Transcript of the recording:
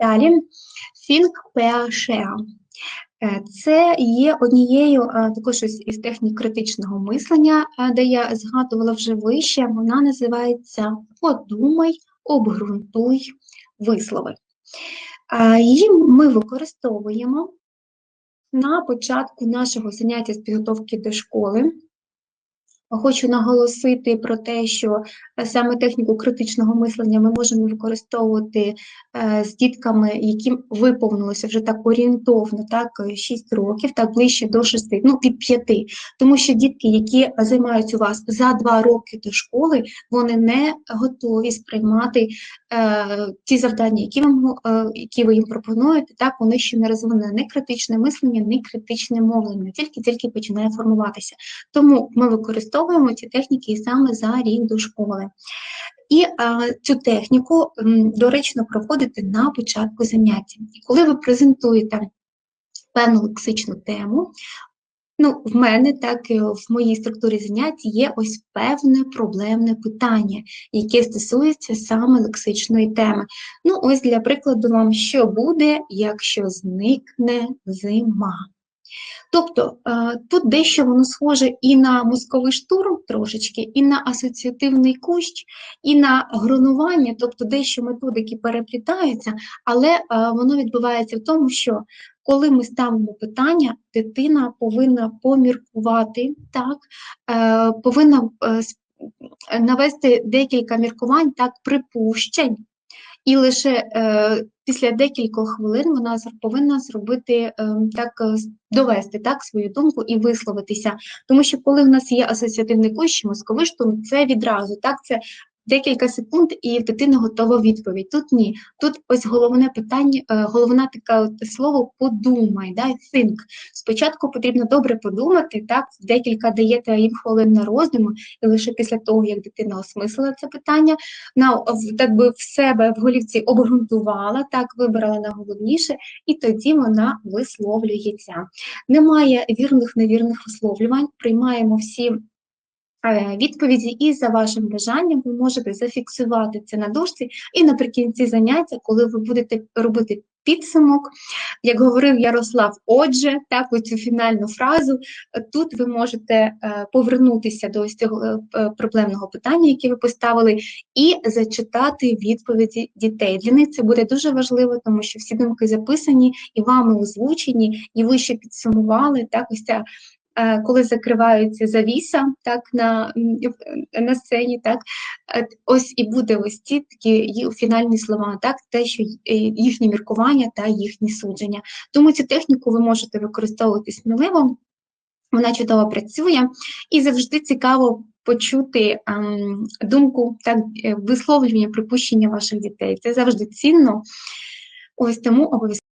Далі think pair share. Е, Це є однією е, також із технік критичного мислення, е, де я згадувала вже вище. Вона називається Подумай, обґрунтуй вислови. Її ми використовуємо на початку нашого заняття з підготовки до школи. Хочу наголосити про те, що е, саме техніку критичного мислення ми можемо використовувати е, з дітками, яким виповнилося вже так орієнтовно, так, 6 років, так ближче до 6, ну від 5. Тому що дітки, які займаються у вас за 2 роки до школи, вони не готові сприймати е, ті завдання, які, вам, е, які ви їм пропонуєте, так, вони ще не розвинені ні критичне мислення, ні критичне мовлення, тільки-тільки починає формуватися. Тому ми використовуємо ці техніки саме за рік до школи. І а, цю техніку м, доречно проводити на початку заняття. І коли ви презентуєте певну лексичну тему, ну, в мене, так і в моїй структурі занять є ось певне проблемне питання, яке стосується саме лексичної теми. Ну, ось для прикладу вам, що буде, якщо зникне зима. Тобто е, тут дещо воно схоже і на мозковий штурм трошечки, і на асоціативний кущ, і на гронування, тобто дещо методики переплітаються, але е, воно відбувається в тому, що коли ми ставимо питання, дитина повинна поміркувати, так, е, повинна навести декілька міркувань, так, припущень. І лише е, після декількох хвилин вона повинна зробити е, так, довести так свою думку і висловитися. Тому що коли в нас є асоціативний кущ, мозковий штурм, це відразу так, це декілька секунд, і в дитини готова відповідь. Тут ні. Тут ось головне питання, е, головне таке слово подумай, да, think. Спочатку потрібно добре подумати, так, декілька даєте їм хвилин на роздуму, і лише після того, як дитина осмислила це питання, на так би в себе в голівці обґрунтувала, так, вибрала найголовніше, і тоді вона висловлюється. Немає вірних, невірних висловлювань, приймаємо всі. Е, відповіді, і за вашим бажанням ви можете зафіксувати це на дошці, і наприкінці заняття, коли ви будете робити підсумок, як говорив Ярослав, отже, так, цю фінальну фразу, тут ви можете е, повернутися до ось цього е, проблемного питання, яке ви поставили, і зачитати відповіді дітей. Для них це буде дуже важливо, тому що всі думки записані і вами озвучені, і ви ще підсумували так, ось ця Е, коли закриваються завіса так, на на сцені, так, е, ось і буде ось ці такі фінальні слова, так, те, що е, їхні міркування та їхні судження. Тому цю техніку ви можете використовувати сміливо, вона чудово працює і завжди цікаво. Почути ем, думку, так, висловлювання, припущення ваших дітей. Це завжди цінно. Ось тому обов'язково.